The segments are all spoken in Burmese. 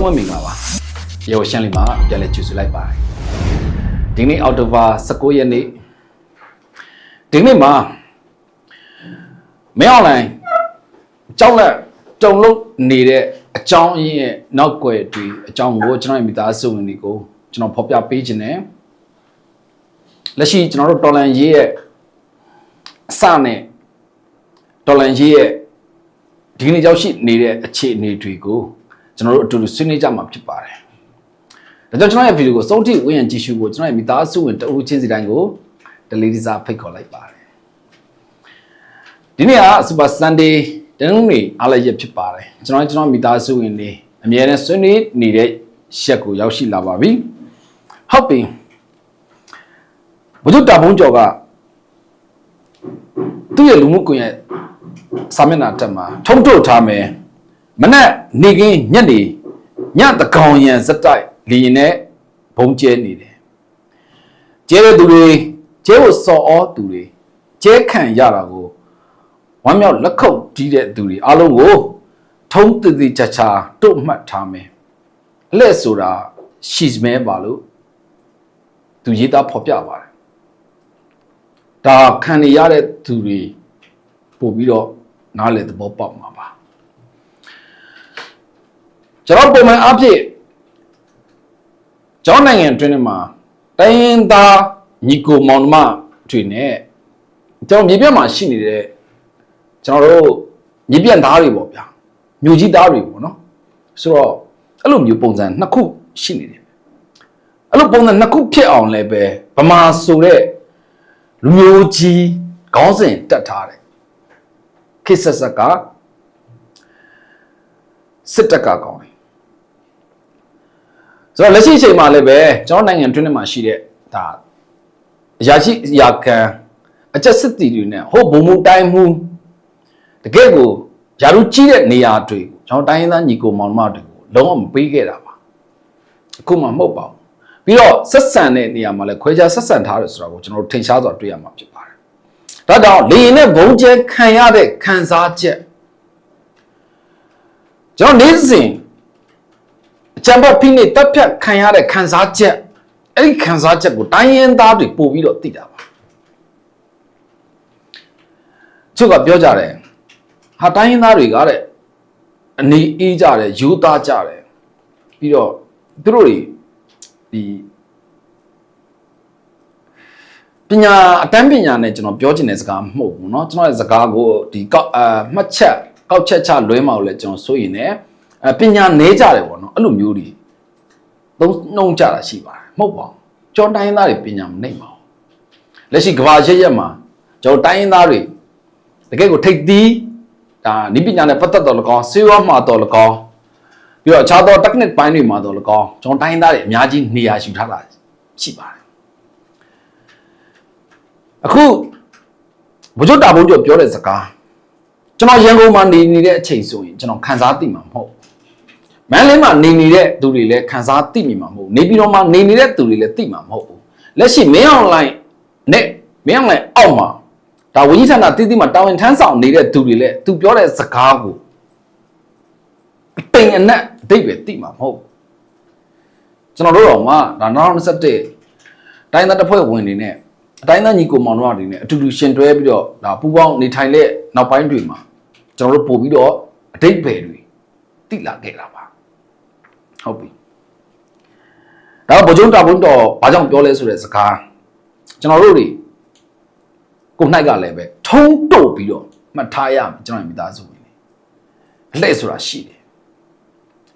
လုံးပဲမင်္ဂလာပါရေဝရှမ်းလေးမှာပြန်လည်ကြိုဆိုလိုက်ပါတယ်ဒီနေ့အောက်တိုဘာ19ရက်နေ့ဒီနေ့မှာမင်းအွန်လိုင်းကြောက်လက်တုံလို့နေတဲ့အကြောင်းအရင်းရဲ့နောက်ွယ်တွေအကြောင်းကိုကျွန်တော်ရဲ့မိသားစုဝင်တွေကိုကျွန်တော်ဖော်ပြပေးခြင်းနဲ့လက်ရှိကျွန်တော်တို့တော်လန်ရေးရဲ့အစနဲ့တော်လန်ရေးရဲ့ဒီနေ့ရောက်ရှိနေတဲ့အခြေအနေတွေကို ကျွန်တော်တို့အတူတူဆွေးနွေးကြမှာဖြစ်ပါတယ်။ဒါကြောင့်ကျွန်တော်ရဲ့ဗီဒီယိုကိုစုံထိဝင်ရကြည့်ရှုဖို့ကျွန်တော်ရဲ့မိသားစုဝင်တဦးချင်းစီတိုင်းကိုဒလီဒီစာဖိတ်ခေါ်လိုက်ပါတယ်။ဒီနေ့က Super Sunday တနင်္ဂနွေအားလည်းရက်ဖြစ်ပါတယ်။ကျွန်တော်ကျွန်တော်မိသားစုဝင်တွေအများနဲ့ဆွေးနွေးနေတဲ့ရက်ကိုရောက်ရှိလာပါပြီ။ဟုတ်ပြီ။ဘုဒ္ဓတာဘုံကျော်ကသူ့ရဲ့လူမှုကွန်ရက်စာမျက်နှာတက်မှာထုံးထုတ်ထားမယ် မနဲ့နေကင်းညက်နေညတကောင်ရံစက်တိုက်လီရင်နဲ့ဘုံကျဲနေတယ်ကျဲတဲ့သူတွေကျဲဖို့စော်ဩသူတွေကျဲခံရတာကိုဝမ်းမြောက်လက်ခုပ်တီးတဲ့သူတွေအားလုံးကိုထုံးတည်တည်ချာချာတို့မှတ်ထားမယ်အလက်ဆိုတာရှီစမဲပါလို့သူရေးသားဖော်ပြပါတယ်ဒါခံနေရတဲ့သူတွေပို့ပြီးတော့နားလေသဘောပေါက်မှာပါ ကျွန်တော်ပုံမှန်အဖြစ်ကျောင်းနိုင်ငံအတွင်းမှာတိုင်းရင်းသားညီကိုမောင်နှမတွေနဲ့ကျွန်တော်မြေပြတ်မှာရှိနေတဲ့ကျွန်တော်တို့မြေပြတ်သားတွေပေါ့ဗျာမြို့ကြီးသားတွေပေါ့နော်ဆိုတော့အဲ့လိုမျိုးပုံစံနှစ်ခုရှိနေတယ်အဲ့လိုပုံစံနှစ်ခုဖြစ်အောင်လည်းပဲဗမာဆိုတဲ့လူမျိုးကြီးခေါင်းစဉ်တက်ထားတယ်ခေတ်ဆက်ဆက်ကစစ်တပ်ကကောင်းတယ် ဆိုတော့လက်ရှိအချိန်မှာလည်းပဲကျွန်တော်နိုင်ငံတွင်းထဲမှာရှိတဲ့ဒါအရာရှိအရာခံအချက်စစ်တီတွေနဲ့ဟိုဘုံမှုတိုင်းမှုတကယ့်ကိုယာရုကြီးတဲ့နေရာတွေကိုကျွန်တော်တိုင်းရင်းသားညီကိုမောင်နှမတွေကိုလုံးဝမပေးခဲ့တာပါအခုမှမဟုတ်ပါဘူးပြီးတော့ဆက်ဆံတဲ့နေရာမှာလည်းခွဲခြားဆက်ဆံထားတယ်ဆိုတာကိုကျွန်တော်တို့ထင်ရှားစွာတွေ့ရမှာဖြစ်ပါတယ်ဒါကြောင့်လေရင်နဲ့ဘုံကျဲခံရတဲ့ခံစားချက်ကျွန်တော်နေ့စဉ် အချမ်းဘတ်ဖိနေတက်ဖြတ်ခံရတဲ့ခံစားချက်အဲ့ဒီခံစားချက်ကိုတိုင်းရင်းသားတွေပို့ပြီးတော့သိတာပါသူကပြောကြတယ်ဟာတိုင်းရင်းသားတွေကတဲ့အနေအေးကြတယ်ယူသားကြတယ်ပြီးတော့သူတို့တွေဒီပညာအတန်းပညာနဲ့ကျွန်တော်ပြောချင်တဲ့စကားမဟုတ်ဘူးเนาะကျွန်တော်ရဲ့စကားကိုဒီကောက်အာမှတ်ချက်ကောက်ချက်ချလွဲမအောင်လဲကျွန်တော်ဆိုရင်လည်း အဲပညာနည်းကြတယ်ပေါ့နော်အဲ့လိုမျိုးတွေသုံးနှုံကြတာရှိပါတယ်မဟုတ်ပါဘူးကျောင်းတိုင်းသားတွေပညာမနိုင်ပါဘူးလက်ရှိကဘာရက်ရက်မှာကျောင်းတိုင်းသားတွေတကယ့်ကိုထိတ်သီးဒါနိပညာနဲ့ပတ်သက်တော်လကောင်းဆေးဝါးမှာတော်လကောင်းပြီးတော့အခြားသော technique ပိုင်းတွေမှာတော်လကောင်းကျောင်းတိုင်းသားတွေအများကြီးနေရာယူထားတာရှိပါတယ်အခုဘုဇွတ်တာဘုံကျော်ပြောတဲ့စကားကျွန်တော်ရန်ကုန်မှာနေနေတဲ့အချိန်ဆိုရင်ကျွန်တော်ခံစားသိမှာမဟုတ် မန္တလေးမှာနေနေတဲ့သူတွေလည်းခံစားသိမိမှာမဟုတ်နေပြည်တော်မှာနေနေတဲ့သူတွေလည်းသိမှာမဟုတ်ဘူးလက်ရှိမင်းအွန်လိုင်းနဲ့မင်းအွန်လိုင်းအောက်မှာဒါဝိညာဉ်ဌာနတည်တည်မှာတာဝန်ထမ်းဆောင်နေတဲ့သူတွေလည်းသူပြောတဲ့စကားကိုအတိမ်အနက်အတိတ်ပဲသိမှာမဟုတ်ကျွန်တော်တို့တော့မှဒါ2021တိုင်းသားတစ်ဖွဲ့ဝင်နေနဲ့အတိုင်းသားညီကိုမောင်တို့တွေနဲ့အတူတူရှင်တွဲပြီးတော့ဒါပူပေါင်းနေထိုင်တဲ့နောက်ပိုင်းတွေမှာကျွန်တော်တို့ပို့ပြီးတော့အတိတ်ပဲတွေတိလာခဲ့တာပါ ဟုတ်ပြီဒါကဗကြုံတာဘုံတော်ဘာကြောင့်ပြောလဲဆိုတဲ့စကားကျွန်တော်တို့တွေကိုနိုင်ကလည်းပဲထုံးတုတ်ပြီးတော့မှတ်ထားရမယ်ကျွန်တော်မိသားစုဝင်တွေအလှဲ့ဆိုတာရှိတယ်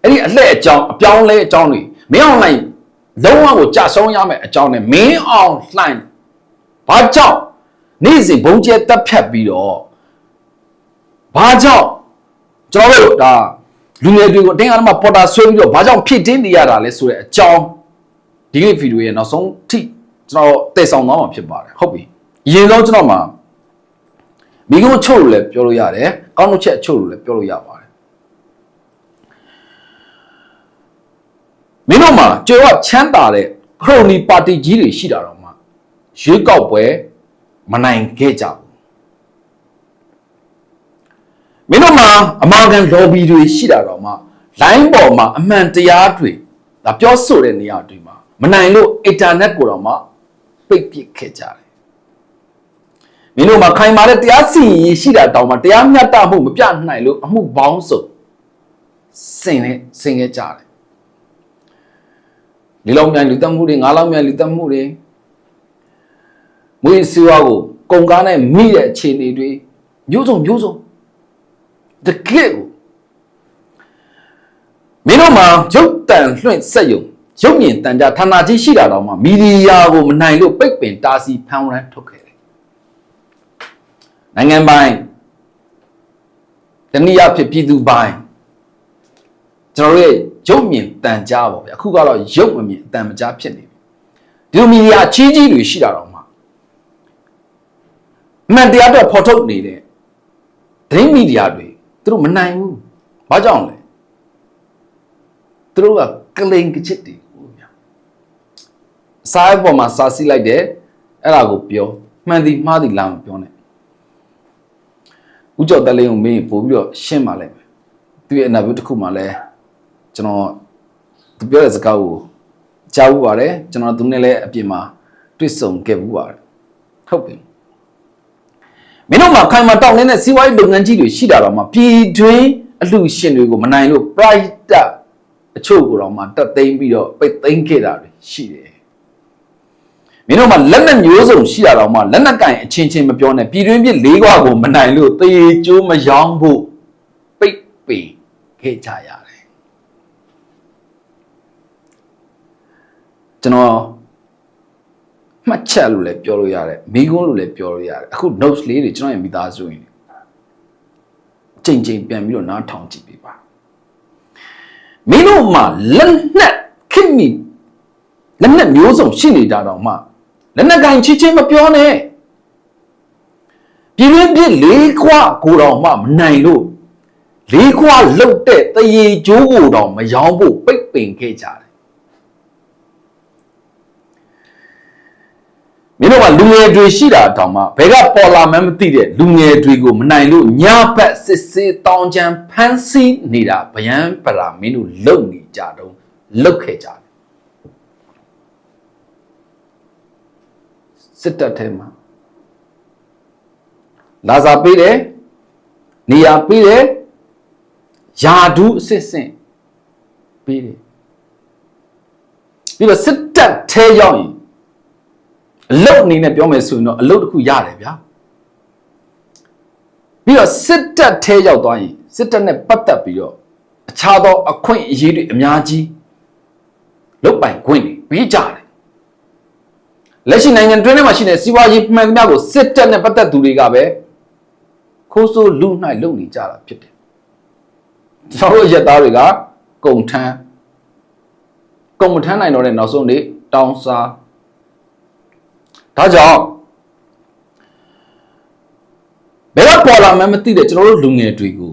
အဲ့ဒီအလှဲ့အကြောင်းအပြောင်းလဲအကြောင်းတွေမင်းအောင်လိုက်လုံးဝကိုကြာဆုံးရမယ်အကြောင်းနဲ့မင်းအောင်လှိုင်းဘာကြောင့်နေ့စဉ်ဘုံကျဲတက်ဖြတ်ပြီးတော့ဘာကြောင့်ကျွန်တော်တို့ဒါ လူငယ်တွေကိုအတင်းအဓမ္မပေါ်တာဆွဲပြီးတော့ဘာကြောင့်ဖြစ်တင်းနေရတာလဲဆိုတဲ့အကြောင်းဒီကနေ့ဗီဒီယိုရဲ့နောက်ဆုံးထိကျွန်တော်တည်ဆောင်သွားမှာဖြစ်ပါတယ်ဟုတ်ပြီအရင်ဆုံးကျွန်တော်မှာမိကုန်းချုပ်လို့လည်းပြောလို့ရတယ်ကောင်းလို့ချက်ချုပ်လို့လည်းပြောလို့ရပါတယ်မင်းတို့မှာကြော်ချမ်းသာတဲ့ခရိုနီပါတီကြီးတွေရှိတာတော့မှရွေးကောက်ပွဲမနိုင်ခဲ့ကြဘူး မင်းတို့မှာအမေရိကန် lobby တွေရှိတာတော့မှ line ပေါ်မှာအမှန်တရားတွေဒါပြောဆိုတဲ့နေရာတွေမှာမနိုင်လို့ internet ကိုတော့မှပိတ်ပစ်ခဲ့ကြတယ်မင်းတို့မှာခိုင်မာတဲ့တရားစီရင်ရေးရှိတာတောင်မှတရားမျှတမှုမပြနိုင်လို့အမှုပေါင်းစုံစင်နေစင်ခဲ့ကြတယ်လေးလုံးမြန်လူတက်မှုတွေငါးလုံးမြန်လူတက်မှုတွေမွေးစီဝါကိုကုန်ကားနဲ့မိတဲ့အခြေအနေတွေမျိုးစုံမျိုးစုံ တကယ့်ကိုမင်းတို့မှာရုပ်တန်လွှင့်ဆက်ယုံရုပ်မြင်တန်ကြဌာနကြီးရှိတာတော့မှမီဒီယာကိုမနိုင်လို့ပိတ်ပင်တားဆီးဖမ်းဝရမ်းထုတ်ခဲ့တယ်နိုင်ငံပိုင်တနည်းအားဖြင့်ပြည်သူပိုင်ကျွန်တော်တို့ရဲ့ရုပ်မြင်တန်ကြားပါဗျအခုကတော့ရုပ်မမြင်အတန်မကြားဖြစ်နေပြီဒီလိုမီဒီယာအကြီးကြီးတွေရှိတာတော့မှအမှန်တရားတော့ဖော်ထုတ်နေတဲ့သတင်းမီဒီယာတွေ သူတို့မနိုင်ဘူးဘာကြောင့်လဲသူတို့ကကလိန်ကချစ်တွေဟိုဗျာအစားအပေါ်မှာစာစီးလိုက်တယ်အဲ့ဒါကိုပြောမှန်သည်မှားသည်လားမပြောနဲ့ဦးကျော်တက်လင်းကိုမင်းပို့ပြီးတော့ရှင်းပါလိုက်မယ်သူရဲ့အနာဗျူတစ်ခုမှလည်းကျွန်တော်သူပြောတဲ့စကားကိုကြားဘူးပါတယ်ကျွန်တော်သူနဲ့လည်းအပြင်မှာတွေ့ဆုံခဲ့ဘူးပါတယ်ဟုတ်ပြီ မင်းတို့မှာခိုင်မာတောင်းနေတဲ့စီးပွားရေးလုပ်ငန်းကြီးတွေရှိတာတော့မှပြည်တွင်းအလှရှင်တွေကိုမနိုင်လို့ private အချို့ကိုတော့မှတက်သိမ်းပြီးတော့ပိတ်သိမ်းခဲ့တာတွေရှိတယ်မင်းတို့မှာလက်နက်မျိုးစုံရှိတာတော့မှလက်နက်ကင်အချင်းချင်းမပြောနဲ့ပြည်တွင်းပြည်လေးခွာကိုမနိုင်လို့တေကျိုးမယောင်းဖို့ပိတ်ပင်ခဲ့ကြရတယ်ကျွန်တော် မှတ်ချက်လို့လည်းပြောလို့ရတယ်မိကုန်းလို့လည်းပြောလို့ရတယ်အခု notes လေးတွေကျွန်တော်ရဲ့မိသားစုရင်ချိန်ချိန်ပြန်ပြီးတော့နားထောင်ကြည့်ပေးပါမင်းတို့မှာလက်နက်ခင်မီလက်နက်မျိုးစုံရှိနေကြတော့မှလက်နက်ကင်ချင်းချင်းမပြောနဲ့ပြည်ရင်းပြစ်လေးခွာကိုတော်မှမနိုင်လို့လေးခွာလုတ်တဲ့တရေကျိုးကိုတော်မယောင်းဖို့ပိတ်ပင်ခဲ့ကြတယ် မင်းတို့ကလူငယ်တွေရှိတာတောင်မှဘယ်ကပေါ်လာမှန်းမသိတဲ့လူငယ်တွေကိုမနိုင်လို့ညဘက်စစ်စစ်တောင်းချမ်းဖမ်းဆီးနေတာဗျံပရာမင်းတို့လုံနေကြတော့လုတ်ခဲ့ကြတယ်စစ်တပ်ထဲမှာလာစာပေးတယ်နေရာပေးတယ်ယာဒူးအစစ်စင်ပေးတယ်ပြီးတော့စစ်တပ်ထဲရောက်ရင် အလုတ်အနေနဲ့ပြောမယ်ဆိုရင်တော့အလုတ်တစ်ခုရတယ်ဗျာပြီးတော့စစ်တပ်ထဲရောက်သွားရင်စစ်တပ်နဲ့ပတ်သက်ပြီးတော့အခြားသောအခွင့်အရေးတွေအများကြီးလုတ်ပိုင်ခွင့်တွေပြီးကြတယ်လက်ရှိနိုင်ငံတွင်းထဲမှာရှိတဲ့စီးပွားရေးမှန်သမျှကိုစစ်တပ်နဲ့ပတ်သက်သူတွေကပဲခိုးဆိုးလူနှိုက်လုပ်နေကြတာဖြစ်တယ်ကျွန်တော်တို့ရက်သားတွေကကုံထမ်းကုံမထမ်းနိုင်တော့တဲ့နောက်ဆုံးနေ့တောင်းစား ဒါကြောင့်ဘယ်တော့ပေါ်လာမှမသိတဲ့ကျွန်တော်တို့လူငယ်တွေကို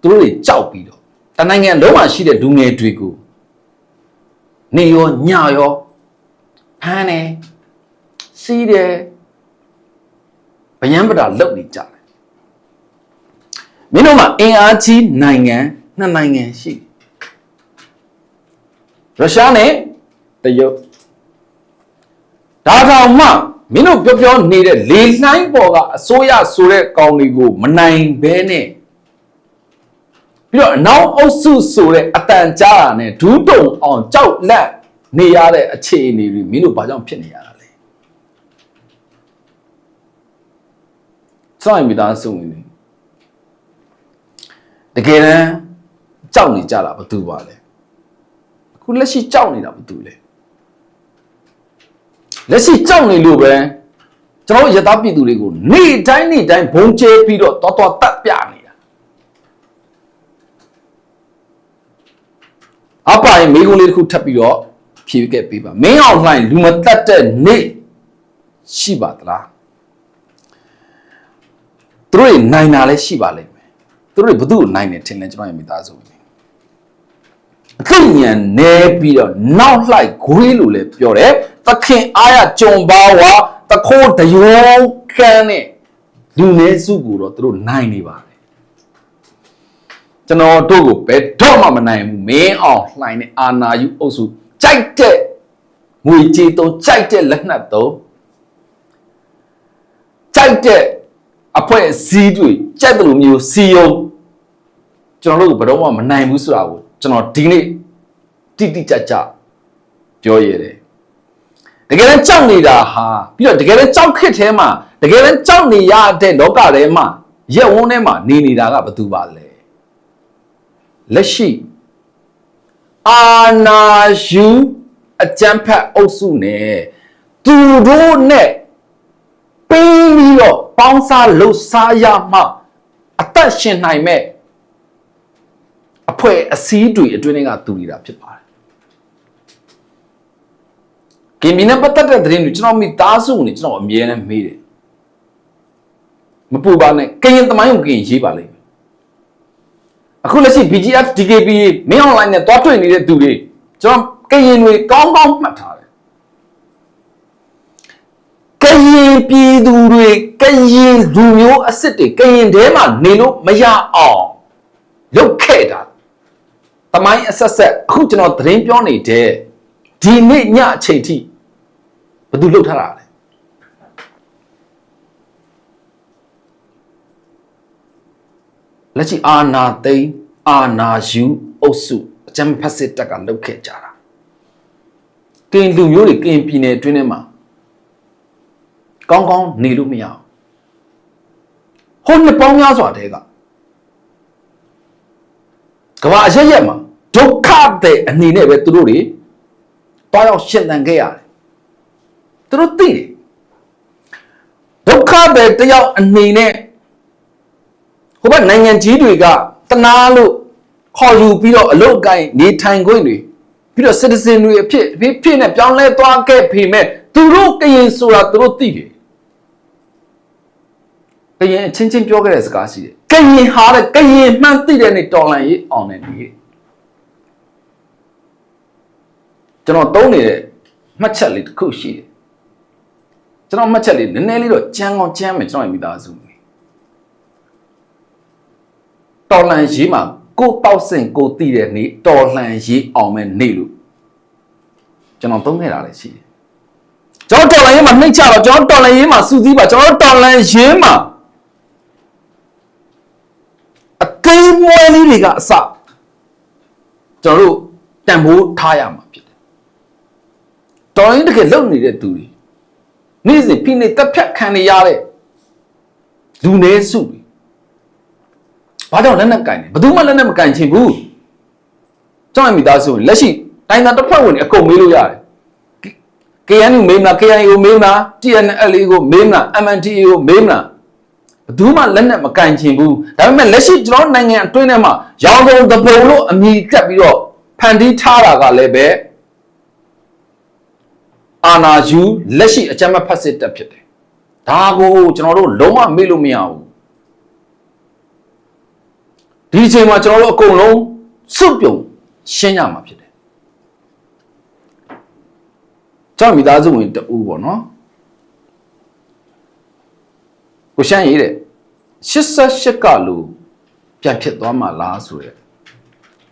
သူတို့တွေကြောက်ပြီးတော့တနိုင်ငံလုံးမှာရှိတဲ့လူငယ်တွေကိုနေရောညရောဖမ်းတယ်စီးတယ်ဗျံပဒါလုတ်နေကြတယ်မင်းတို့မှာအင်အားကြီးနိုင်ငံနှစ်နိုင်ငံရှိရုရှားနဲ့တရုတ် ဒါကြောင့်မှမင်းတို့ပြောပြောနေတဲ့လေလှိုင်းပေါ်ကအစိုးရဆိုတဲ့ကောင်တွေကိုမနိုင်ဘဲနဲ့ပြီးတော့အနောက်အုပ်စုဆိုတဲ့အတန်ကြားတာနဲ့ဒူးတုံအောင်ကြောက်လက်နေရတဲ့အခြေအနေတွေမင်းတို့ဘာကြောင့်ဖြစ်နေရတာလဲစောင့်မိသားစုဝင်နေတကယ်တမ်းကြောက်နေကြတာဘာတူပါလဲအခုလက်ရှိကြောက်နေတာဘာတူလဲ လက်ရှိကြောက်နေလို့ပဲကျွန်တော်ရသပြည်သူတွေကိုနေ့တိုင်းနေ့တိုင်းဘုံကျဲပြီးတော့တော်တော်တတ်ပြနေတာအပိုင်မိကုန်းလေးတစ်ခုထပ်ပြီးတော့ဖြေခဲ့ပေးပါမင်းအောင်လှိုင်းလူမတတ်တဲ့နေ့ရှိပါသလားသူတို့နိုင်တာလည်းရှိပါလိမ့်မယ်သူတို့ဘု து နိုင်တယ်ထင်လဲကျွန်တော်ရဲ့မိသားစုပဲအသိဉာဏ်နဲပြီးတော့နောက်လိုက်ဂွေးလို့လည်းပြောတယ် သခင်အားရကြုံပါဝါတခိုးတယောခန်းနဲ့လူနည်းစုကိုတော့သူတို့နိုင်နေပါတယ်ကျွန်တော်တို့ကိုဘယ်တော့မှမနိုင်ဘူးမင်းအောင်လှိုင်းတဲ့အာနာယူအုပ်စုကြိုက်တဲ့ငွေကြေးသုံးကြိုက်တဲ့လက်နက်သုံးကြိုက်တဲ့အဖွဲအစည်းတွေကြိုက်တယ်လို့မျိုးစီယုံကျွန်တော်တို့ကိုဘယ်တော့မှမနိုင်ဘူးဆိုတာကိုကျွန်တော်ဒီနေ့တိတိကျကျပြောရတယ် တကယ်လည်းကြောက်နေတာဟာပြီးတော့တကယ်လည်းကြောက်ခစ်ထဲမှာတကယ်လည်းကြောက်နေရတဲ့လောကထဲမှာရက်ဝန်းထဲမှာနေနေတာကဘာတူပါလဲလက်ရှိအာနာယူအကြမ်းဖက်အုပ်စုနဲ့သူတို့နဲ့ပြီးပြီးတော့ပေါင်းစားလှုပ်ရှားရမှအသက်ရှင်နိုင်မဲ့အဖွဲ့အစည်းတွေအတွင်းကတူနေတာဖြစ်ပါတယ် ကင်မီနဲ့ပတ်သက်တဲ့သတင်းတွေကျွန်တော်မိသားစုနေကျွန်တော်အမြဲတမ်းမေးတယ်မပူပါနဲ့ကရင်သမိုင်းကိုကရင်ရေးပါလိမ့်မယ်အခုလက်ရှိ BGF DKB မင်း online နဲ့တွားတွေ့နေတဲ့သူတွေကျွန်တော်ကရင်တွေကောင်းကောင်းမှတ်ထားတယ်ကရင်ပြည်သူတွေကရင်လူမျိုးအစ်စ်တွေကရင်ထဲမှာနေလို့မရအောင်လုပ်ခဲ့တာသမိုင်းအဆက်ဆက်အခုကျွန်တော်သတင်းပြောနေတဲ့ဒီနေ့ညအချိန်ထိ ဘယ်သူလှုပ်ထားတာလဲလက်ရှိအာနာသိန်းအာနာယူအုပ်စုအကြမ်းဖက်စစ်တပ်ကလှုပ်ခဲ့ကြတာကင်လူမျိုးတွေကင်ပြည်နယ်အတွင်းထဲမှာကောင်းကောင်းနေလို့မရအောင်ဟိုနှစ်ပေါင်းများစွာတည်းကကမ္ဘာအရက်ရက်မှာဒုက္ခတဲ့အနေနဲ့ပဲသူတို့တွေတွားရောက်ရှင်သန်ခဲ့ရတယ် သူတို့သိတယ်ဒုက္ခတဲ့တယောက်အနေနဲ့ဟိုဘက်နိုင်ငံကြီးတွေကတနာလို့ခေါ်ယူပြီးတော့အလုတ်ကိုင်းနေထိုင်ခွင့်တွေပြီးတော့ citizen တွေအဖြစ်ဖြစ်ဖြစ်နဲ့ပြောင်းလဲသွားခဲ့ပေမဲ့သူတို့ကရင်ဆိုတာသူတို့သိတယ်ကရင်အချင်းချင်းပြောခဲ့တဲ့စကားရှိတယ်ကရင်ဟာတဲ့ကရင်မှန်သိတဲ့နေတော်လန်ရေးအောင်နေနေကျွန်တော်သုံးနေတဲ့မှတ်ချက်လေးတစ်ခုရှိတယ် ကျွန်တော်မှတ်ချက်လေးနည်းနည်းလေးတော့ကြမ်းကောင်းကြမ်းမယ်ကျွန်တော်ရဲ့မိသားစုတော်လန်ရေးမှာကိုတောက်စင်ကိုတည်တဲ့နေ့တော်လှန်ရေးအောင်မဲ့နေ့လို့ကျွန်တော်သုံးခဲ့တာလည်းရှိတယ်ကျွန်တော်တော်လှန်ရေးမှာနှိမ့်ချတော့ကျွန်တော်တော်လှန်ရေးမှာစူးစီးပါကျွန်တော်တော်လှန်ရေးမှာအသိမွဲလေးတွေကအစကျွန်တော်တို့တန်ဖိုးထားရမှာဖြစ်တယ်တော်ရင်တကယ်လုံနေတဲ့သူတွေ နေ့စဉ်ဖိနေတက်ဖြတ်ခံနေရတဲ့လူနေစုတွေဘာကြောင့်လက်နက်ကင်လဲဘယ်သူမှလက်နက်မကင်ချင်ဘူးကျောင်းမိသားစုလက်ရှိတိုင်းသားတစ်ဖွဲ့ဝင်အကုန်မေးလို့ရတယ် KNU မေးမလား KNU ကိုမေးမလား TNL ကိုမေးမလား MNTA ကိုမေးမလားဘယ်သူမှလက်နက်မကင်ချင်ဘူးဒါပေမဲ့လက်ရှိကျွန်တော်နိုင်ငံအတွင်းထဲမှာရောင်စုံသဘုံလို့အမည်တက်ပြီးတော့ဖန်တီးထားတာကလည်းပဲ အာနာယူလက်ရှိအကြမ်းဖက်စစ်တပ်ဖြစ်တယ်ဒါကိုကျွန်တော်တို့လုံးဝမေ့လို့မရဘူးဒီအချိန်မှာကျွန်တော်တို့အကုန်လုံးစုပ်ပြုံရှင်းရမှာဖြစ်တယ်ကျွန်တော်မိသားစုဝင်တူပေါ့နော်ကိုရှမ်းရေးတဲ့88ကလူပြန်ဖြစ်သွားမှာလားဆိုရဲ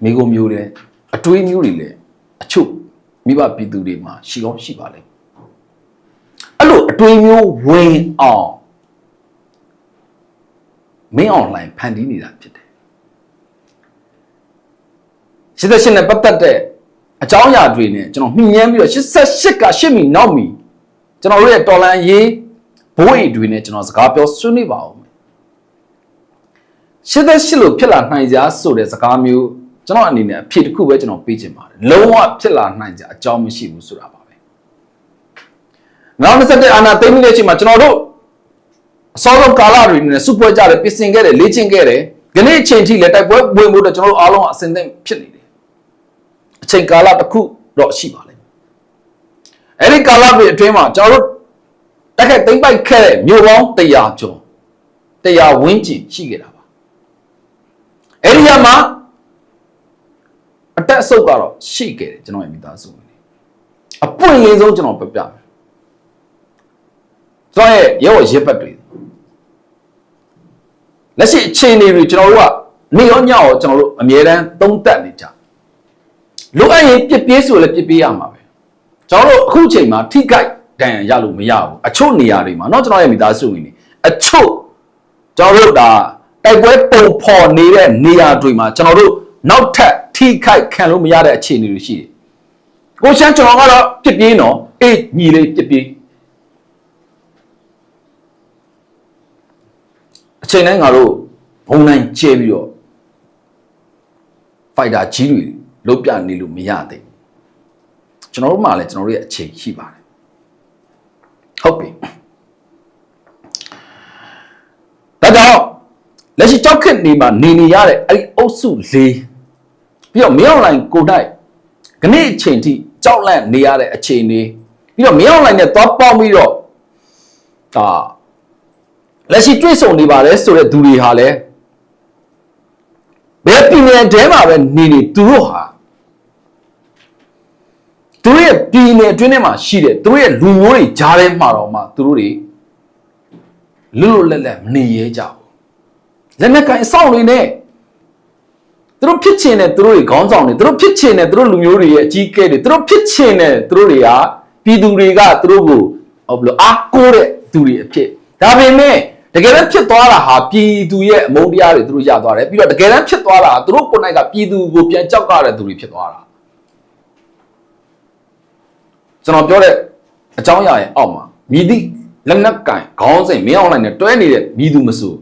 မိကုံမျိုးတဲ့အတွတွေးမျိုးတွေလည်းအချို့ မိဘပြည်သူတွေမှာရှိကောင်းရှိပါလေအဲ့လိုအတွေးမျိုးဝင်အောင်မင်းအွန်လိုင်းဖန်တီးနေတာဖြစ်တယ်88နဲ့ပတ်သက်တဲ့အကြောင်းအရာတွေနဲ့ကျွန်တော်မှီညမ်းပြီးတော့88က8မီနောက်မီကျွန်တော်တို့ရဲ့တော်လန်ရေးဘိုးအိတ်တွေနဲ့ကျွန်တော်စကားပြောဆွေးနွေးပါဦးမယ်88လို့ဖြစ်လာနိုင်ကြဆိုတဲ့စကားမျိုး ကျွန်တော်အနေနဲ့အဖြစ်တစ်ခုပဲကျွန်တော်ပေးချင်ပါတယ်လုံးဝဖြစ်လာနိုင်ကြအကြောင်းမရှိဘူးဆိုတာပါပဲနောက်21အာနာသိမ့်မိတဲ့အချိန်မှာကျွန်တော်တို့အစောဆုံးကာလတွေနဲ့စုပွဲကြတယ်ပြင်ဆင်ခဲ့တယ်လေ့ကျင့်ခဲ့တယ်ဒီနေ့အချိန်ထိလည်းတိုက်ပွဲဝင်ဖို့တော့ကျွန်တော်တို့အားလုံးအဆင်သင့်ဖြစ်နေတယ်အချိန်ကာလတစ်ခုတော့ရှိပါလိမ့်မယ်အဲ့ဒီကာလတွေအတွင်းမှာကျွန်တော်တို့တက်ခက်သိမ့်ပိုက်ခဲ့တဲ့မြို့ပေါင်း100ကျော်100ဝန်းကျင်ရှိခဲ့တာပါအဲ့ဒီမှာ အတက်အဆုပ်ကတော့ရှိခဲ့တယ်ကျွန်တော်ရဲ့မိသားစုဝင်အပွင့်လေးဆုံးကျွန်တော်ပြပြမယ်ကျွန်တော်ရဲ့ရဲဘော်ရဲဘက်တွေလက်ရှိအခြေအနေတွေကျွန်တော်တို့က နေရောညရောကျွန်တော်တို့အမြဲတမ်းသုံးသပ်နေကြလိုအပ်ရင်ပြစ်ပြေးဆိုလည်းပြစ်ပြေးရမှာပဲကျွန်တော်တို့အခုချိန်မှာထိခိုက်တန်ရလို့မရဘူးအချို့နေရာတွေမှာเนาะကျွန်တော်ရဲ့မိသားစုဝင်နေအချို့ကျွန်တော်တို့ဒါတိုက်ပွဲပုံဖော်နေတဲ့နေရာတွေမှာကျွန်တော်တို့ နောက်ထပ်ထိခိုက်ခံလို့မရတဲ့အခြေအနေတွေရှိတယ်ကိုရှမ်းကျွန်တော်ကတော့ပြစ်ပြေးနော်အေးညီလေးပြစ်ပြေးအချိန်တိုင်းငါတို့ဘုံတိုင်းကျဲပြီးတော့ဖိုက်တာကြီးတွေလုတ်ပြနေလို့မရသေးဘူးကျွန်တော်တို့မှလည်းကျွန်တော်တို့ရဲ့အချိန်ရှိပါတယ်ဟုတ်ပြီဒါကြောင့်လက်ရှိကြောက်ခစ်နေမှာနေနေရတဲ့အဲ့ဒီအုပ်စုလေး ပြီးတော့မင်းအွန်လိုင်းကိုတိုက်ခဏအချိန်ထိကြောက်လန့်နေရတဲ့အခြေအနေပြီးတော့မင်းအွန်လိုင်းနဲ့သွားပေါင်းပြီးတော့ဒါလက်ရှိတွေ့ဆုံနေပါတယ်ဆိုတဲ့သူတွေဟာလည်းဘယ်ပြည်နယ်တဲမှာပဲနေနေသူတို့ဟာသူတို့ရဲ့ပြည်နယ်အတွင်းထဲမှာရှိတဲ့သူတို့ရဲ့လူမျိုးတွေကြားထဲမှာတော့မှသူတို့တွေလွတ်လွတ်လပ်လပ်မနေရဲကြဘူးလက်နက်ကင်အဆောင်တွေနဲ့ သူတို့ဖြစ်ချင်တဲ့သူတို့တွေခေါင်းဆောင်တွေသူတို့ဖြစ်ချင်တဲ့သူတို့လူမျိုးတွေရဲ့အကြီးအကဲတွေသူတို့ဖြစ်ချင်တဲ့သူတို့တွေကပြည်သူတွေကသူတို့ကိုဟောဘယ်လိုအားကိုးတဲ့သူတွေအဖြစ်ဒါပေမဲ့တကယ်တမ်းဖြစ်သွားတာဟာပြည်သူရဲ့အမုန်းတရားတွေသူတို့ရသွားတယ်ပြီးတော့တကယ်တမ်းဖြစ်သွားတာသူတို့ကိုယ်တိုင်ကပြည်သူကိုပြန်ကြောက်ကြတဲ့သူတွေဖြစ်သွားတာကျွန်တော်ပြောတဲ့အကြောင်းအရာရဲ့အောက်မှာမြည်သည့်လက်နက်ကင်ခေါင်းစဉ်မင်းအောင်လိုက်နဲ့တွဲနေတဲ့မြည်သူမစိုး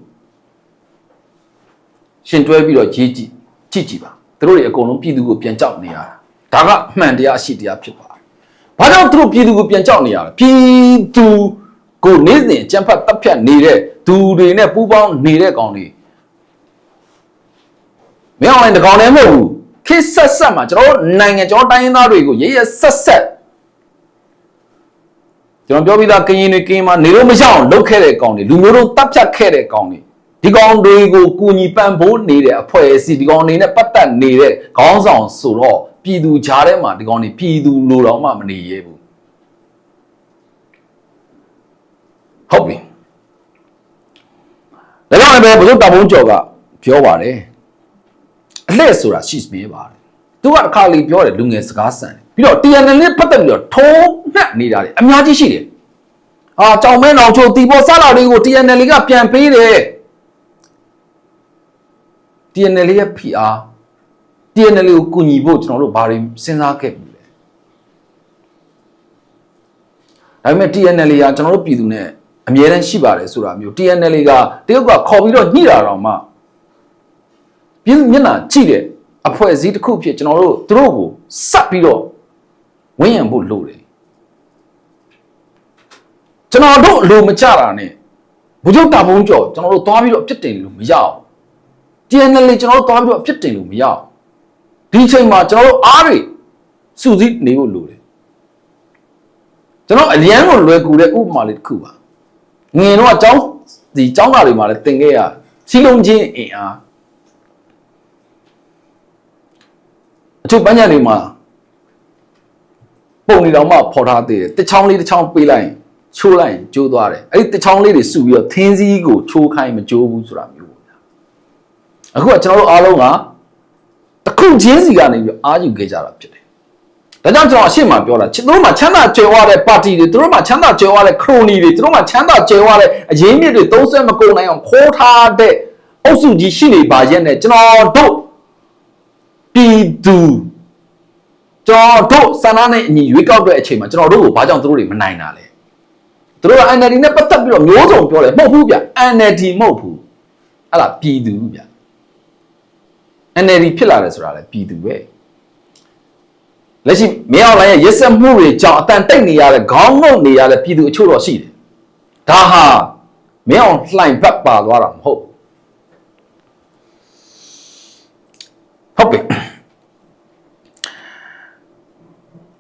ရှင်တွဲပြီးတော့ရေးကြည့် ကြည့်ကြည့်ပါသူတို့တွေအကုန်လုံးပြည်သူကိုပြန်ကြောက်နေရတာဒါကအမှန်တရားအရှိတရားဖြစ်ပါတယ်ဘာကြောင့်သူတို့ပြည်သူကိုပြန်ကြောက်နေရလဲပြည်သူကိုနေ့စဉ်ကြံဖတ်တပ်ဖြတ်နေတဲ့သူတွေနဲ့ပူးပေါင်းနေတဲ့ကောင်တွေမင်းအောင်လိုက်တကောင်လည်းမဟုတ်ဘူးခေတ်ဆက်ဆက်မှာကျွန်တော်တို့နိုင်ငံကျွန်တော်တိုင်းရင်းသားတွေကိုရရဆက်ဆက်ကျွန်တော်ပြောပြီးသားကရင်တွေကရင်မှာနေလို့မရအောင်လုပ်ခဲ့တဲ့ကောင်တွေလူမျိုးတို့တပ်ဖြတ်ခဲ့တဲ့ကောင်တွေ ဒီကောင်တွေကိုကူညီပံ့ပိုးနေတဲ့အဖွဲ့အစည်းဒီကောင်တွေနဲ့ပတ်သက်နေတဲ့ခေါင်းဆောင်ဆိုတော့ပြည်သူကြားထဲမှာဒီကောင်တွေပြည်သူလိုတော့မှမနေရဲဘူးဟုတ်ပြီဒါကြောင့်လည်းဘုရားတာမုံကျော်ကပြောပါတယ်အလှည့်ဆိုတာရှိစမြဲပါတယ်သူကအခါလေးပြောတယ်လူငယ်စကားဆန်တယ်ပြီးတော့ TNL နဲ့ပတ်သက်ပြီးတော့ထုံးနှက်နေတာတွေအများကြီးရှိတယ်အာကြောင်မဲနောင်ချိုတီပေါ်စားလာတွေကို TNL ကပြန်ပေးတယ် TNL ရဲ့ PR TNL ကိုကူညီဖို့ကျွန်တော်တို့ဘာတွေစဉ်းစားခဲ့ပြီလဲဒါပေမဲ့ TNL ကကျွန်တော်တို့ပြည်သူနဲ့အမြဲတမ်းရှိပါတယ်ဆိုတာမျိုး TNL ကတရုတ်ကခေါ်ပြီးတော့ညှိတာတော့မှပြည်သူမျက်နှာကြည့်တဲ့အဖွဲ့အစည်းတစ်ခုဖြစ်ကျွန်တော်တို့သူတို့ကိုစပ်ပြီးတော့ဝန်းရံဖို့လိုတယ်ကျွန်တော်တို့အလိုမကြတာနဲ့ဘုချုပ်တာမုံကျော်ကျွန်တော်တို့သွားပြီးတော့ပြစ်တင်လို့မရအောင် TNL ကျွန်တော်တို့သွားပြီးတော့ပြစ်တင်လို့မရအောင်ဒီအချိန်မှာကျွန်တော်တို့အားတွေစုစည်းနေဖို့လိုတယ်ကျွန်တော်အလျံကိုလွယ်ကူတဲ့ဥပမာလေးတစ်ခုပါငင်တော့အကြောင်းဒီအကြောင်းသားတွေမှာလည်းသင်ခဲ့ရစီလုံးချင်းအင်အားအချို့ပန်းညံတွေမှာပုံနေတော့မှဖော်ထားသေးတယ်တစ်ချောင်းလေးတစ်ချောင်းပေးလိုက်ရင်ချိုးလိုက်ရင်ကျိုးသွားတယ်အဲ့ဒီတစ်ချောင်းလေးတွေစုပြီးတော့သင်းစည်းကိုချိုးခိုင်းမကျိုးဘူးဆိုတာမျိုးပေါ့ဗျာ အခုကကျွန်တော်တို့အားလုံးကတစ်ခုချင်းစီကနေပြီးအာယူခဲ့ကြတာဖြစ်တယ်ဒါကြောင့်ကျွန်တော်အရှိမပြောတာသူတို့မှာချမ်းသာကြွယ်ဝတဲ့ပါတီတွေသူတို့မှာချမ်းသာကြွယ်ဝတဲ့ခရိုနီတွေသူတို့မှာချမ်းသာကြွယ်ဝတဲ့အရေးမြစ်တွေသုံးဆွဲမကုန်နိုင်အောင်ခိုးထားတဲ့အုပ်စုကြီးရှိနေပါရဲ့နဲ့ကျွန်တော်တို့ပြည်သူကျွန်တော်တို့စန္ဒနဲ့အညီရွေးကောက်တဲ့အချိန်မှာကျွန်တော်တို့ကိုဘာကြောင့်သူတို့တွေမနိုင်တာလဲသူတို့က NLD နဲ့ပတ်သက်ပြီးတော့မျိုးစုံပြောတယ်မဟုတ်ဘူးဗျ NLD မဟုတ်ဘူးအဲ့ဒါပြည်သူဗျ NLD ဖြစ်လာတယ်ဆိုတာလည်းပြည်သူပဲလက်ရှိမင်းအောင်လိုင်းရဲ့ရက်စက်မှုတွေကြောင့်အတန်တိတ်နေရတဲ့ခေါင်းငုတ်နေရတဲ့ပြည်သူအချို့တော့ရှိတယ်ဒါဟာမင်းအောင်လှိုင်ဘက်ပါသွားတာမဟုတ်ဟုတ်ပြီ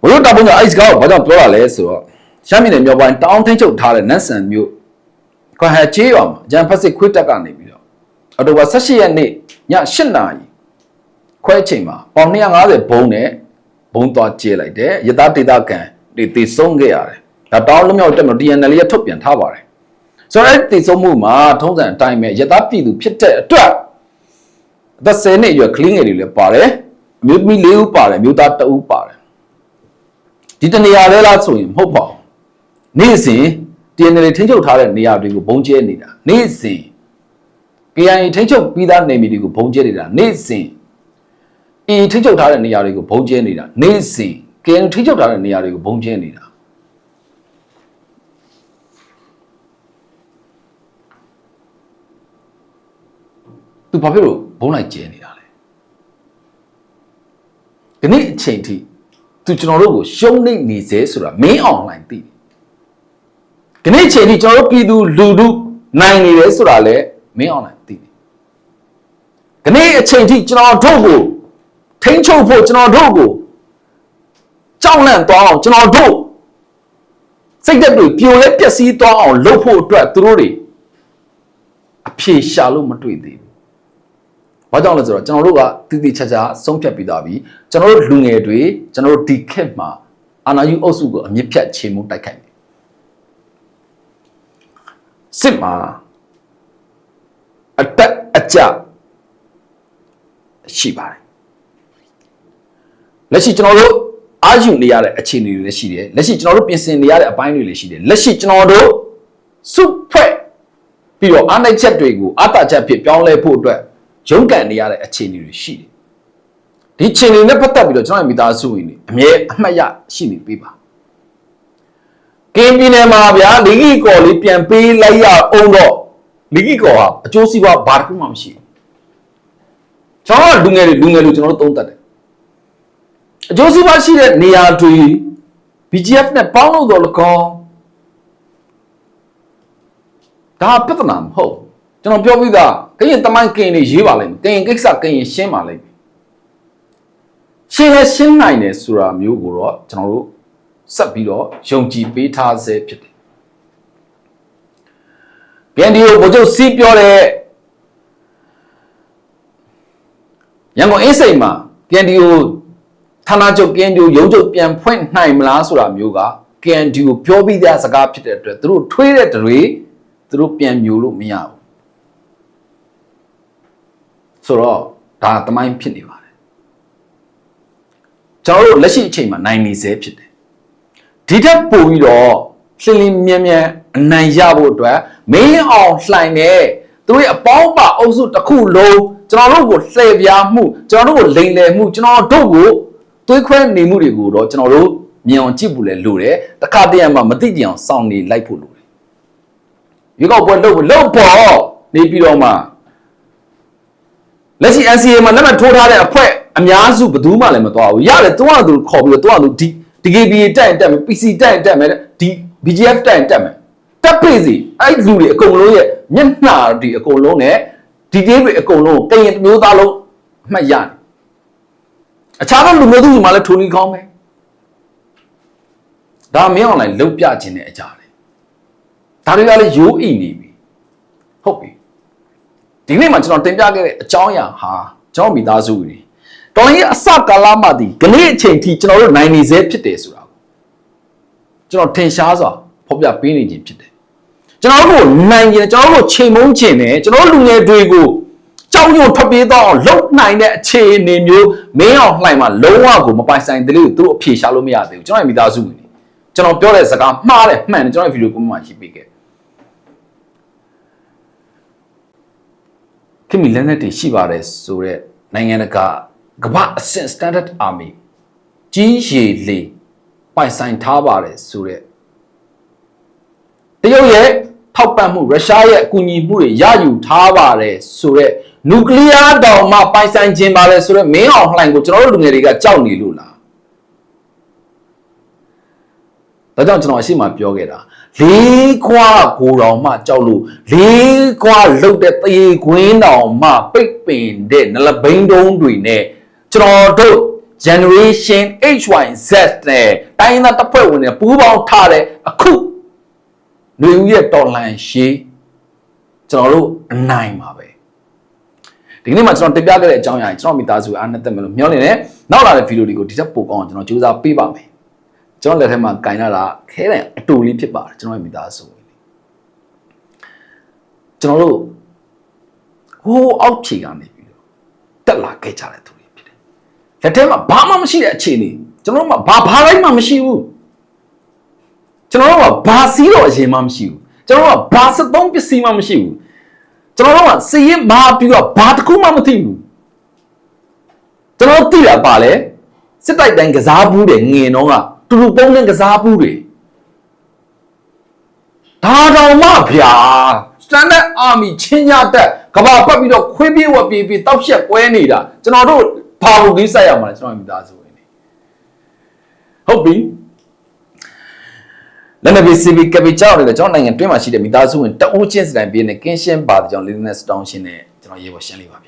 ဘလို့တာပုံကအိုက်စကောဘာကြောင့်ပြောတာလဲဆိုတော့ရှမ်းပြည်နယ်မြောက်ပိုင်းတောင်းထင်းချုပ်ထားတဲ့နတ်ဆန်မြို့ခွန်ဟချေးရွာမှာဂျန်ဖက်စစ်ခွေးတက်ကနေပြီးတော့အော်တိုဘာ18ရက်နေ့ည8နာရီ ခွဲချိန်မှာပေါင်250ဘုံနဲ့ဘုံသွားကျဲလိုက်တယ်ရသားဒေတာကန်တွေတည်ဆုံးခဲ့ရတယ်ဒါတောင်းလုံးမြောက်တက်မလို့ TNL ရထုတ်ပြန်ထားပါတယ်ဆိုတော့အဲ့ဒီတည်ဆုံးမှုမှာထုံးစံအတိုင်းပဲရသားပြည်သူဖြစ်တဲ့အတွက်အသက်10နှစ်အရွယ်ကလေးငယ်တွေလည်းပါတယ်အမျိုးသမီး၄ဦးပါတယ်အမျိုးသား2ဦးပါတယ်ဒီတနေရာလဲလားဆိုရင်မဟုတ်ပါဘူးနေ့စဉ် TNL ထိန်းချုပ်ထားတဲ့နေရာတွေကိုဘုံကျဲနေတာနေ့စဉ် KIA ထိန်းချုပ်ပြီးသားနေမီတွေကိုဘုံကျဲနေတာနေ့စဉ် AA ထိန်းချုပ်ထားတဲ့နေရာတွေကိုဘုံကျဲနေတာနေ့စဉ် KNU ထိန်းချုပ်ထားတဲ့နေရာတွေကိုဘုံကျဲနေတာသူဘာဖြစ်လို့ဘုံလိုက်ကျဲနေတာလဲဒီနေ့အချိန်ထိသူကျွန်တော်တို့ကိုရှုံးနေနေစေဆိုတာမင်းအွန်လိုင်းသိတယ်ဒီနေ့အချိန်ထိကျွန်တော်တို့ပြည်သူလူထုနိုင်နေတယ်ဆိုတာလည်းမင်းအွန်လိုင်းသိတယ်ဒီနေ့အချိန်ထိကျွန်တော်တို့ကို ထိန်းချုပ်ဖို့ကျွန်တော်တို့ကိုကြောက်လန့်သွားအောင်ကျွန်တော်တို့စိတ်သက်တွေပြိုလဲပျက်စီးသွားအောင်လုပ်ဖို့အတွက်သူတို့တွေအဖြေရှာလို့မတွေ့သေးဘူး။ဘာကြောင့်လဲဆိုတော့ကျွန်တော်တို့ကတည်တည်ချာချာဆုံးဖြတ်ပြီးသားပြီ။ကျွန်တော်တို့လူငယ်တွေကျွန်တော်တို့ဒီခက်မှာအာနာယူအုပ်စုကိုအမြင့်ဖြတ်ချေမှုတိုက်ခိုက်တယ်။စစ်မှာအတက်အကျရှိပါတယ်။ လက်ရှိကျွန်တော်တို့အာယူနေရတဲ့အခြေအနေတွေလည်းရှိတယ်လက်ရှိကျွန်တော်တို့ပြင်ဆင်နေရတဲ့အပိုင်းတွေလည်းရှိတယ်လက်ရှိကျွန်တော်တို့စုဖွဲ့ပြီးတော့အားနိုင်ချက်တွေကိုအတာချက်ဖြစ်ပြောင်းလဲဖို့အတွက်ရုန်းကန်နေရတဲ့အခြေအနေတွေရှိတယ်ဒီအခြေအနေနဲ့ပတ်သက်ပြီးတော့ကျွန်တော်မိသားစုဝင်တွေအမြဲအမှတ်ရရှိနေပေးပါကင်းပြည်နယ်မှာဗျာလီဂီကော်လေးပြန်ပေးလိုက်ရအောင်တော့လီဂီကော်ဟာအကျိုးစီးပွားဘာတစ်ခုမှမရှိဘူးကျွန်တော်လူငယ်တွေလူငယ်လူကျွန်တော်တို့သုံးသပ်တယ် အကျိုးစီးပွားရှိတဲ့နေရာတွေ BGF နဲ့ပေါင်းလို့တော့လကောင်းဒါပြဿနာမဟုတ်ကျွန်တော်ပြောပြီးသားကရင်တမိုင်းကရင်တွေရေးပါလိမ့်မယ်ကရင်ကိစ္စကရင်ရှင်းပါလိမ့်မယ်ရှင်းလဲရှင်းနိုင်တယ်ဆိုတာမျိုးကိုတော့ကျွန်တော်တို့ဆက်ပြီးတော့ယုံကြည်ပေးထားဆဲဖြစ်တယ်ပြန်ဒီကိုဗိုလ်ချုပ်စီးပြောတဲ့ရန်ကုန်အင်းစိန်မှာပြန်ဒီကို ဌာနချုပ် KNDO ရုံးချုပ်ပြန်ဖွင့်နိုင်မလားဆိုတာမျိုးက KNDO ကိုပြောပြီးသားစကားဖြစ်တဲ့အတွက်သူတို့ထွေးတဲ့တွေသူတို့ပြန်မျိုးလို့မရဘူးဆိုတော့ဒါတမိုင်းဖြစ်နေပါတယ်ကျွန်တော်တို့လက်ရှိအချိန်မှာနိုင်နေစေဖြစ်တယ်ဒီထက်ပိုပြီးတော့လှင်လင်းမြန်မြန်အနိုင်ရဖို့အတွက်မင်းအောင်လှိုင်တဲ့သူတို့ရဲ့အပေါင်းပါအုပ်စုတစ်ခုလုံးကျွန်တော်တို့ကိုလှည့်ပြားမှုကျွန်တော်တို့ကိုလိန်လည်မှုကျွန်တော်တို့ကို သွေးခွဲနေမှုတွေကိုတော့ကျွန်တော်တို့မြင်အောင်ကြည့်ဖို့လည်းလိုတယ်တခါတည်းမှမသိကြအောင်စောင့်နေလိုက်ဖို့လိုတယ်ရွေးကောက်ပွဲလုပ်လုပ်ပေါ်နေပြီးတော့မှလက်ရှိ NCA မှာလက်မှတ်ထိုးထားတဲ့အဖွဲ့အများစုဘယ်သူမှလည်းမသွားဘူးရတယ်တွန်းရသူခေါ်ပြီးတော့တွန်းရသူဒီ DKBA တက်ရင်တက်မယ် PC တက်ရင်တက်မယ်ဒီ BGF တက်ရင်တက်မယ်တက်ပြီစီအဲ့လူတွေအကုန်လုံးရဲ့မျက်နှာဒီအကုန်လုံးနဲ့ဒီတေးတွေအကုန်လုံးတရင်မျိုးသားလုံးအမှတ်ရတယ် အခြားသောလူမျိုးသူတွေမှလည်းထိုးနီကောင်းပဲဒါမင်းအွန်လိုင်းလုတ်ပြခြင်းတဲ့အကြတယ်ဒါတွေကလည်းရိုးအိနေပြီဟုတ်ပြီဒီနေ့မှာကျွန်တော်တင်ပြခဲ့တဲ့အကြောင်းအရာဟာကျွန်တော်မိသားစုတွေတော်ရင်အစကာလမှဒီကနေ့အချိန်ထိကျွန်တော်တို့နိုင်နေစေဖြစ်တယ်ဆိုတာကိုကျွန်တော်ထင်ရှားစွာဖော်ပြပေးနေခြင်းဖြစ်တယ်ကျွန်တော်တို့နိုင်ရင်ကျွန်တော်တို့ချိန်မုံခြင်းနဲ့ကျွန်တော်လူငယ်တွေကို ကြောက်ရွံ့ထွက်ပြေးတော့အောင်လုံနိုင်တဲ့အခြေအနေမျိုးမင်းအောင်လှိုင်မှာလုံးဝကိုမပိုင်ဆိုင်တဲ့လေးကိုသူတို့အဖြေရှာလို့မရသေးဘူးကျွန်တော်မိသားစုဝင်ကျွန်တော်ပြောတဲ့စကားမှားတယ်မှန်တယ်ကျွန်တော်ဗီဒီယိုကွန်မှာရှိပေးခဲ့ခင်မီလက်နက်တွေရှိပါတယ်ဆိုတော့နိုင်ငံတကာကမ္ဘာအဆင့် standard army ကြီးရေလေပိုင်ဆိုင်ထားပါတယ်ဆိုတော့တရုတ်ရဲ့ ထောက်ပံ့မှုရုရှားရဲ့အကူအညီမှုတွေရယူထားပါတယ်ဆိုတော့နျူကလ িয়ার တောင်မှပိုင်ဆိုင်ခြင်းပါတယ်ဆိုတော့မင်းအောင်လှိုင်ကိုကျွန်တော်တို့လူငယ်တွေကကြောက်နေလို့လားဒါကြောင့်ကျွန်တော်အရှိမပြောခဲ့တာလေးခွာကိုတော်မှကြောက်လို့လေးခွာလှုပ်တဲ့သေခွင်းတော်မှပိတ်ပင်တဲ့နလဘိန်းတုံးတွေနဲ့ကျွန်တော်တို့ generation HYZ နဲ့တိုင်းသားတပ်ဖွဲ့ဝင်တွေပူးပေါင်းထားတဲ့အခု လူဦးရဲ့တော်လှန်ရှေးကျွန်တော်တို့အနိုင်ပါပဲဒီနေ့မှာကျွန်တော်တင်ပြခဲ့တဲ့အကြောင်းအရာကျွန်တော်မိသားစုအားနဲ့တက်မယ်လို့မျှော်လင့်တယ်နောက်လာတဲ့ဗီဒီယိုတွေကိုဒီချက်ပို့ကောင်းအောင်ကျွန်တော်ကြိုးစားပေးပါမယ်ကျွန်တော်လက်ထဲမှာကင်လာတာခဲတဲ့အတူလေးဖြစ်ပါတယ်ကျွန်တော်ရဲ့မိသားစုဝင်ကျွန်တော်တို့ဟိုးအောက်ဖြေကနေပြီးတော့တက်လာခဲ့ကြတဲ့သူတွေဖြစ်တယ်လက်ထဲမှာဘာမှမရှိတဲ့အခြေအနေကျွန်တော်တို့မှာဘာဘာလိုက်မှမရှိဘူး ကျွန်တော်တို့ကဘာစီးတော့အရင်မှမရှိဘူးကျွန်တော်တို့ကဘာစက်သုံးပစ္စည်းမှမရှိဘူးကျွန်တော်တို့ကစီးရင်မာပြီးတော့ဘာတစ်ခုမှမသိဘူးကျွန်တော်သိတာပါလေစစ်တိုက်တိုင်းကစားဘူးတယ်ငင်တော့ကတူတူပုံးနဲ့ကစားဘူးတွေဒါတော်မှဗျာ standard army ချင်းညတက်ကဘာပတ်ပြီးတော့ခွေးပြေးဝက်ပြေးပြေးတောက်ရှက်ပွဲနေတာကျွန်တော်တို့ဘာလို့ကိစ္စရမှာလဲကျွန်တော်မိသားစုဝင်နေဟုတ်ပြီ လက်နက်ပြီးစီဗီကပီကြောက်တယ်ကျွန်တော်နိုင်ငံတွင်းမှာရှိတဲ့မိသားစုဝင်တအုပ်ချင်းစတိုင်ပြင်းနဲ့ကင်းရှင်းပါတဲ့ကြောင့်လေးလေးနဲ့စတောင်းရှင်းနဲ့ကျွန်တော်ရေးပေါ်ရှင်းလေးပါဗျာ